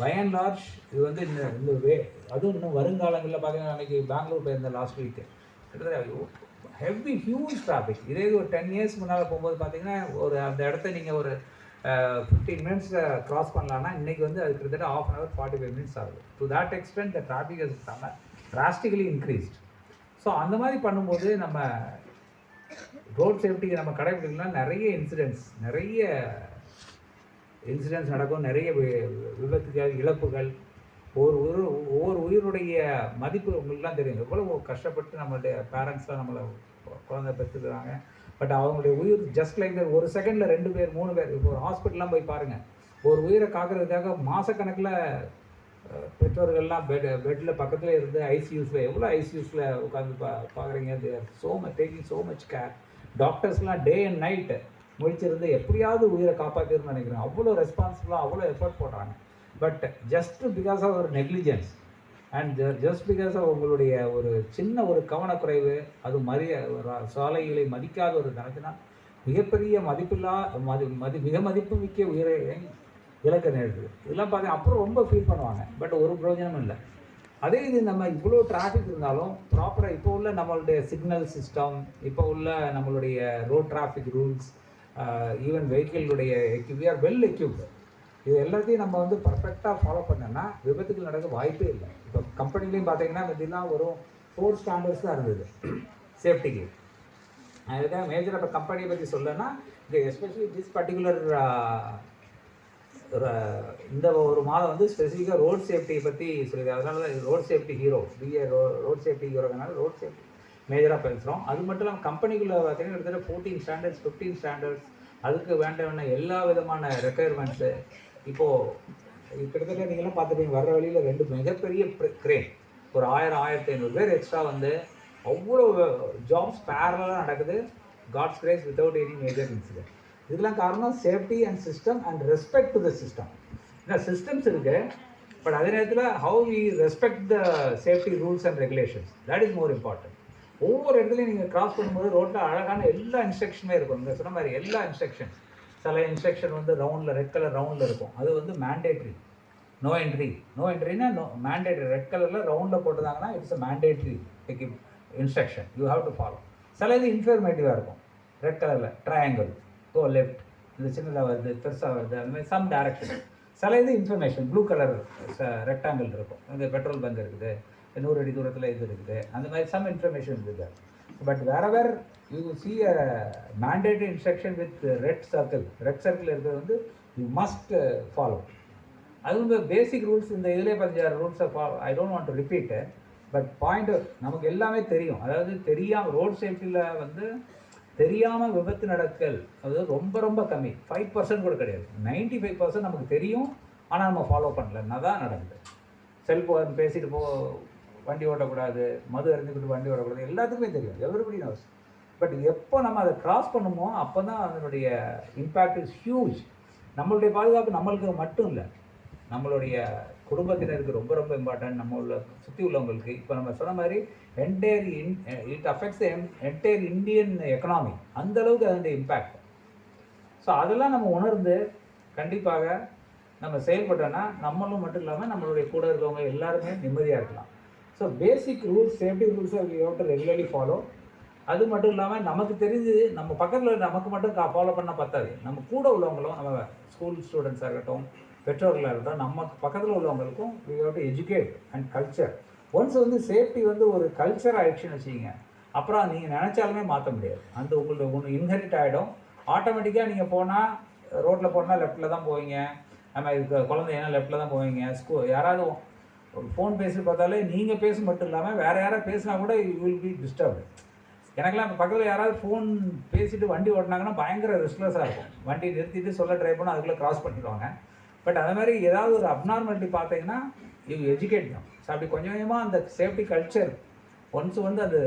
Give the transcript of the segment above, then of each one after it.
பயன் லார்ஜ் இது வந்து இந்த இந்த வே அதுவும் இன்னும் வருங்காலங்களில் பார்த்தீங்கன்னா அன்றைக்கி பெங்களூர் போயிருந்தேன் லாஸ்ட் வீக்கு கிட்டத்தட்ட ஹெவி ஹியூஜ் டிராஃபிக் இதே இது ஒரு டென் இயர்ஸ் முன்னால் போகும்போது பார்த்தீங்கன்னா ஒரு அந்த இடத்த நீங்கள் ஒரு ஃபிஃப்டீன் மினிட்ஸில் க்ராஸ் பண்ணலான்னா இன்றைக்கி வந்து அது கிட்டத்தட்ட half an hour forty five minutes ஆகுது. To that extent the traffic இருக்காங்க டிராஸ்டிக்கலி இன்க்ரீஸ்ட் ஸோ அந்த மாதிரி பண்ணும்போது நம்ம ரோட் சேஃப்டிக்கு நம்ம கடைபிடிக்கலாம் நிறைய இன்சிடென்ட்ஸ் நிறைய இன்சிடென்ட்ஸ் நடக்கும் நிறைய விபத்துகள் இழப்புகள் ஒரு உயிர் ஒவ்வொரு உயிருடைய மதிப்பு உங்களுக்குலாம் தெரியும். எவ்வளோ கஷ்டப்பட்டு நம்மளுடைய பேரண்ட்ஸ்லாம் நம்மளை குழந்தை பெற்றுக்கிறாங்க. பட் அவங்களுடைய உயிர் ஜஸ்ட் லைக் ஒரு செகண்டில் ரெண்டு பேர் மூணு பேர் இப்போ ஒரு ஹாஸ்பிட்டல்லாம் போய் பாருங்கள் ஒரு உயிரை காக்கிறதுக்காக மாதக்கணக்கில் பெற்றோர்கள்லாம் பெட் பெட்டில் பக்கத்தில் இருந்து ஐசியூஸில் எவ்வளோ ஐசியூஸில் உட்காந்து பா பார்க்குறீங்க so much taking so much care டாக்டர்ஸ்லாம் day and night முழிச்சிருந்து எப்படியாவது உயிரை காப்பாற்றிருன்னு நினைக்கிறேன். அவ்வளோ ரெஸ்பான்சிபிளாக அவ்வளோ எஃபர்ட் போடுறாங்க. பட் ஜஸ்ட் பிகாஸ் ஆஃப் ஒரு negligence and just because of உங்களுடைய ஒரு சின்ன ஒரு கவனக்குறைவு அது மதிய ஒரு சாலைகளை மதிக்காத ஒரு தனத்தினா மிகப்பெரிய மதிப்பில்லா மதி மதி மிக மதிப்பு மிக்க உயிரை இழக்க நேருது இதெல்லாம் பார்த்தீங்கன்னா அப்புறம் ரொம்ப ஃபீல் பண்ணுவாங்க. பட் ஒரு பிரயோஜனமும் இல்லை. அதே இது நம்ம இவ்வளோ டிராஃபிக் இருந்தாலும் ப்ராப்பராக இப்போ உள்ள நம்மளுடைய சிக்னல் சிஸ்டம் இப்போ உள்ள நம்மளுடைய ரோட் டிராஃபிக் ரூல்ஸ் ஈவன் வெஹிக்கிளுடைய வி ஆர் வெல் எக்யூப்டு இது எல்லாத்தையும் நம்ம வந்து பர்ஃபெக்டாக ஃபாலோ பண்ணோம்னா விபத்துகள் நடக்க வாய்ப்பே இல்லை. இப்போ கம்பெனிலையும் பார்த்தீங்கன்னா இதெல்லாம் ஒரு ஃபோர் ஸ்டாண்டர்ட்ஸ் தான் இருந்தது. சேஃப்டிக்கு அதுதான் மேஜர் இப்போ கம்பெனியை பற்றி சொல்லனா இந்த எஸ்பெஷலி திஸ் பர்டிகுலர் இந்த ஒரு மாதம் வந்து ஸ்பெசிஃபிக்காக ரோட் சேஃப்டியை பற்றி சொல்லியிருக்காங்க. அதனால தான் road safety hero be a road safety ஹீரோனால road safety மேஜராக பேசுகிறோம் அது மட்டும் இல்லாமல் கம்பெனிக்குள்ளே பார்த்தீங்கன்னா கிட்டத்தட்ட ஃபோர்டீன் ஸ்டாண்டர்ட்ஸ் ஃபிஃப்டீன் ஸ்டாண்டர்ட்ஸ் அதுக்கு வேண்டான எல்லா விதமான ரெக்குயர்மெண்ட்ஸு இப்போது கிட்டத்தட்ட நீங்களும் பார்த்துட்டீங்க வர்ற வழியில் ரெண்டு மிகப்பெரிய க்ரேன் ஒரு ஆயிரம் ஆயிரத்தி ஐநூறு பேர் எக்ஸ்ட்ரா வந்து அவ்வளோ ஜாப்ஸ் பேரலாக நடக்குது. God's grace without any major incident இதெல்லாம் காரணம் safety and system and respect to the system ஏன்னா சிஸ்டம்ஸ் இருக்குது பட் அதே நேரத்தில் how we respect the safety rules and regulations that is more important ஒவ்வொரு இடத்துலையும் நீங்கள் கிராஸ் பண்ணும்போது ரோட்டில் அழகான எல்லா இன்ஸ்ட்ரக்ஷனுமே இருக்கும். நீங்கள் சொன்ன மாதிரி எல்லா இன்ஸ்ட்ரக்ஷன் சில இன்ஸ்ட்ரக்ஷன் வந்து ரவுண்டில் ரெட் கலர் ரவுண்டில் இருக்கும். அது வந்து மேண்டேட்ரி நோ என்ட்ரி நோ என்ட்ரினா நோ மேண்டேட்ரி ரெட் கலரில் ரவுண்டில் போட்டுருந்தாங்கன்னா it's a mandatory instruction you have to follow சில இது இன்ஃபர்மேட்டிவாக இருக்கும். ரெட் கலரில் ட்ரையாங்கிள் கோ லெஃப்ட் இந்த சின்னதாக வருது பெருசாக வருது அந்த மாதிரி சம் டேரக்ஷன் சில இது இன்ஃபர்மேஷன் ப்ளூ கலர் ரெக்டாங்கிள் இருக்கும். இந்த பெட்ரோல் பங்க் இருக்குது. நூறு அடி தூரத்தில் இது இருக்குது. அந்த மாதிரி சம் இன்ஃபர்மேஷன் இருக்குது. பட் வேற where you see a mandate instruction with red circle red circle இருக்கிறது வந்து யூ மஸ்ட் ஃபாலோ அது வந்து பேசிக் ரூல்ஸ் இந்த இதிலே பதினஞ்சாறு ரூல்ஸை follow I don't want to repeat but point நமக்கு எல்லாமே தெரியும். அதாவது தெரியாமல் ரோட் சேஃப்டியில் வந்து தெரியாமல் விபத்து நடக்கல் அது ரொம்ப ரொம்ப கம்மி. ஃபைவ் பர்சன்ட் கூட கிடையாது. நைன்டி ஃபைவ் பர்சன்ட் நமக்கு தெரியும் ஆனால் நம்ம ஃபாலோ பண்ணலன்னா தான் நடக்குது செல்ஃபோன் பேசிட்டு போ வண்டி ஓட்டக்கூடாது மது அறிஞ்சுக்கிட்டு வண்டி ஓடக்கூடாது எல்லாத்துக்குமே தெரியும். எவ்ரிபடி நோஸ் பட் எப்போ நம்ம அதை கிராஸ் பண்ணுமோ அப்போ தான் அதனுடைய இம்பேக்ட் இஸ் ஹியூஜ் நம்மளுடைய பாதுகாப்பு நம்மளுக்கு மட்டும் இல்லை. நம்மளுடைய குடும்பத்தினருக்கு ரொம்ப ரொம்ப இம்பார்ட்டன்ட் நம்ம உள்ள சுற்றி உள்ளவங்களுக்கு. இப்போ நம்ம சொன்ன மாதிரி entire in it affects entire Indian economy அந்தளவுக்கு அதனுடைய இம்பேக்ட் ஸோ அதெல்லாம் நம்ம உணர்ந்து கண்டிப்பாக நம்ம செயல்பட்டோன்னா நம்மளும் மட்டும் இல்லாமல் நம்மளுடைய கூட இருக்கவங்க எல்லாருமே நிம்மதியாக இருக்கலாம். ஸோ பேசிக் ரூல்ஸ் சேஃப்டி ரூல்ஸை we have to regularly follow அது மட்டும் இல்லாமல் நமக்கு தெரிஞ்சு நம்ம பக்கத்தில் நமக்கு மட்டும் ஃபாலோ பண்ண பத்தாது. நம்ம கூட உள்ளவங்களும் நம்ம ஸ்கூல் ஸ்டூடெண்ட்ஸாக இருக்கட்டும் பெற்றோர்களாக இருக்கட்டும் நம்ம பக்கத்தில் உள்ளவங்களுக்கும் we have to educate and culture once வந்து சேஃப்டி வந்து ஒரு கல்ச்சர் ஆயிடுச்சுன்னு வச்சுக்கிங்க. அப்புறம் நீங்கள் நினச்சாலுமே மாற்ற முடியாது. அந்த உங்களுக்கு ஒன்று இன்ஹெரிட் ஆகிடும் ஆட்டோமேட்டிக்காக நீங்கள் போனால் ரோட்டில் போனால் லெஃப்ட்டில் தான் போவீங்க. நம்ம இதுக்கு குழந்தைங்க லெஃப்ட்டில் தான் போவீங்க. ஸ்கூல் யாராவது ஒரு ஃபோன் பேசி பார்த்தாலே நீங்கள் பேச மட்டும் இல்லாமல் வேறு யாராவது பேசினா கூட யூ வில் பி டிஸ்டர்ப்டு எனக்கெல்லாம் இப்போ பக்கத்தில் யாராவது ஃபோன் பேசிட்டு வண்டி ஓட்டினாங்கன்னா பயங்கர ரெஸ்ட்லெஸ்ஸாக இருக்கும். வண்டி நிறுத்திட்டு சொல்ல ட்ரை பண்ணால் அதுக்குள்ளே கிராஸ் பண்ணிடுவாங்க. பட் அதே மாதிரி ஏதாவது ஒரு அப்நார்மாலிட்டி பார்த்தீங்கன்னா யூ எஜுகேட் தான் ஸோ அப்படி கொஞ்சம் கொஞ்சமாக அந்த சேஃப்டி கல்ச்சர் ஒன்ஸ் வந்து அது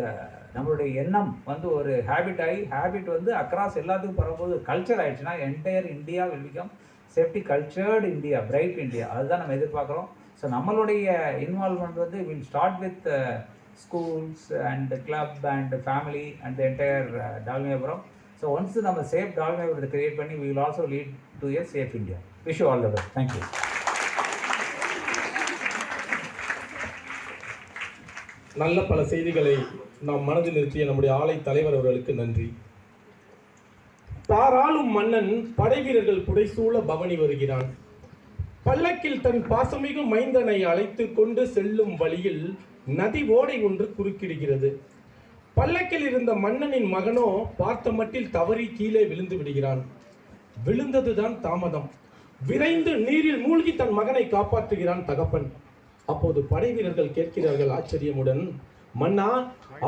நம்மளுடைய எண்ணம் வந்து ஒரு ஹேபிட் ஆகி ஹேபிட் வந்து அக்ராஸ் எல்லாத்துக்கும் பரவும்போது கல்ச்சர் ஆகிடுச்சுன்னா entire India will become safety cultured India bright India அதுதான் நம்ம எதிர்பார்க்குறோம். ஸோ நம்மளுடைய இன்வால்மெண்ட் வந்து will start with schools and club and family and entire Dalmiapuram so once நம்ம சேஃப் டால்மியாபுரத்தை கிரியேட் பண்ணி we will also lead to our safe India wish you all the best thank you நல்ல பல செய்திகளை நாம் மனதில் நிறுத்திய நம்முடைய ஆலை தலைவர் அவர்களுக்கு நன்றி. தாராளும் மன்னன் படைவீரர்கள் புடைசூழ பவனி வருகிறான். பல்லக்கில் தன் பாசமிகு மைந்தனை அழைத்து கொண்டு செல்லும் வழியில் நதி ஓடை ஒன்று குறுக்கிடுகிறது. பல்லக்கில் இருந்த மன்னனின் மகனோ பார்த்த மட்டில் தவறி கீழே விழுந்து விடுகிறான். விழுந்ததுதான் தாமதம். விரைந்து நீரில் மூழ்கி தன் மகனை காப்பாற்றுகிறான் தகப்பன். அப்போது படை வீரர்கள் கேட்கிறார்கள் ஆச்சரியமுடன் மன்னா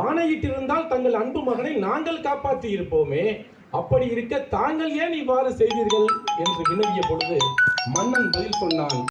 ஆணையிட்டிருந்தால் தங்கள் அன்பு மகனை நாங்கள் காப்பாற்றி இருப்போமே அப்படி இருக்க தாங்கள் ஏன் இவ்வாறு செய்தீர்கள்? என்று வினவிய பொழுது மன்னன் பதில் சொன்னான்